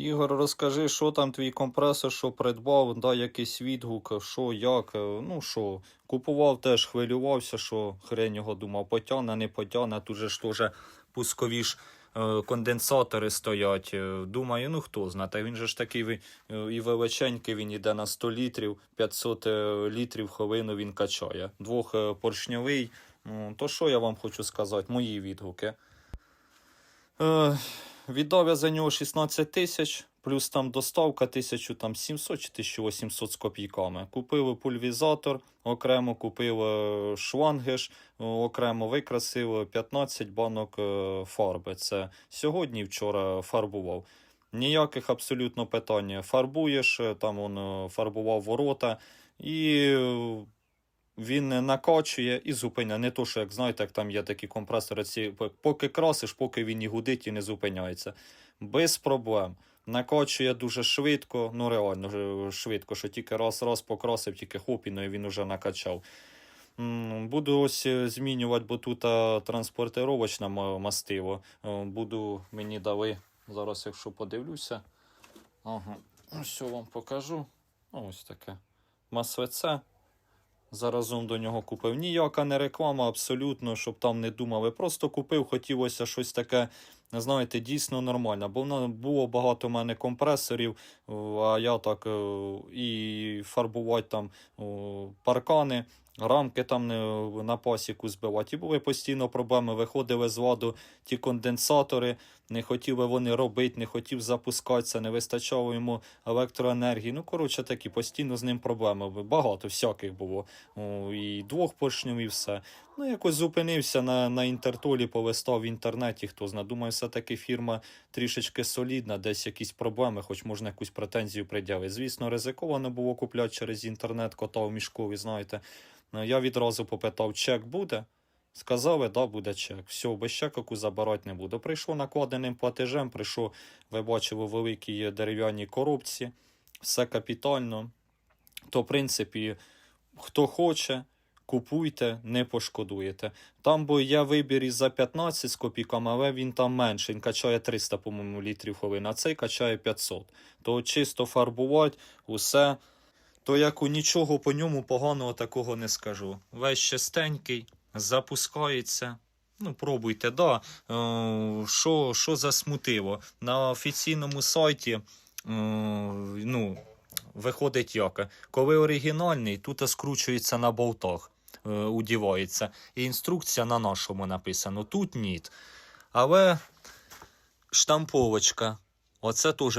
Ігор, розкажи, що там твій компресор, що придбав, дай якийсь відгук, що, як, е, ну що, купував теж, хвилювався, що хрень його думав, потягне, не потягне, тут же ж теж пускові ж е, конденсатори стоять. Е, Думаю, ну хто знає, та він же ж такий і величенький, він іде на 100 літрів, 500 е, літрів хвилину він качає. Двохпоршньовий. Ну, То що я вам хочу сказати, мої відгуки. Віддав я за нього 16 тисяч, плюс там доставка 1700 чи 1800 з копійками. Купив пульвізатор, окремо купив е, шлангиш, е, окремо викрасив 15 банок е, фарби. Це сьогодні вчора фарбував. Ніяких абсолютно питань. Фарбуєш, там он фарбував ворота і. Е, Він накачує і зупиняє. Не то, що як знаєте, як там є такі компресори, ці поки красиш, поки він і гудить і не зупиняється. Без проблем. Накачує дуже швидко, ну реально швидко, що тільки раз-раз покрасив, тільки хоп, і ну, він уже накачав. Буду ось е, змінювати, бо тут а, транспортировочне мастиво. Е, Буду мені дали. Зараз, якщо подивлюся. Ага. Все вам покажу. Ось таке. Масвеце. Заразом до нього купив. Ніяка не реклама, абсолютно, щоб там не думали. Просто купив, хотілося щось таке, знаєте, дійсно нормальне. Бо в було багато в мене компресорів, а я так е, і фарбувати там паркани, рамки там на пасіку збивати. І були постійно проблеми. Виходили з ладу ті конденсатори, не хотіли вони робити, не хотів запускатися, не вистачало йому електроенергії. Ну, коротше, такі постійно з ним проблеми. Багато всяких було. І двох поршнів, і все. Ну, якось зупинився на, на інтертолі, полистав в інтернеті, хто знає. Думаю, все-таки фірма трішечки солідна, десь якісь проблеми, хоч можна якусь претензію пред'явити. Звісно, ризиковано було купляти через інтернет кота в мішкові, знаєте. Ну, Я відразу попитав, чек буде. Сказали, да, буде чек. Все, без чеку забирати не буду. Прийшов накладеним платежем, прийшов, ви бачили, у великій дерев'яній коробці, все капітально. То, в принципі, хто хоче, купуйте, не пошкодуєте. Там бо є вибір і за 15 з копійками, але він там менший. Він качає 300, по-моєму, літрів хвилин, а цей качає 500. То чисто фарбувати, усе. То як у нічого по ньому поганого такого не скажу. Весь чистенький, запускається. Ну, пробуйте, да. Е, Що, що засмутило? На офіційному сайті е, ну, виходить як? Коли оригінальний, тут скручується на болтах, е, удівається. І інструкція на нашому написано. Тут ні. Але штамповочка. Оце теж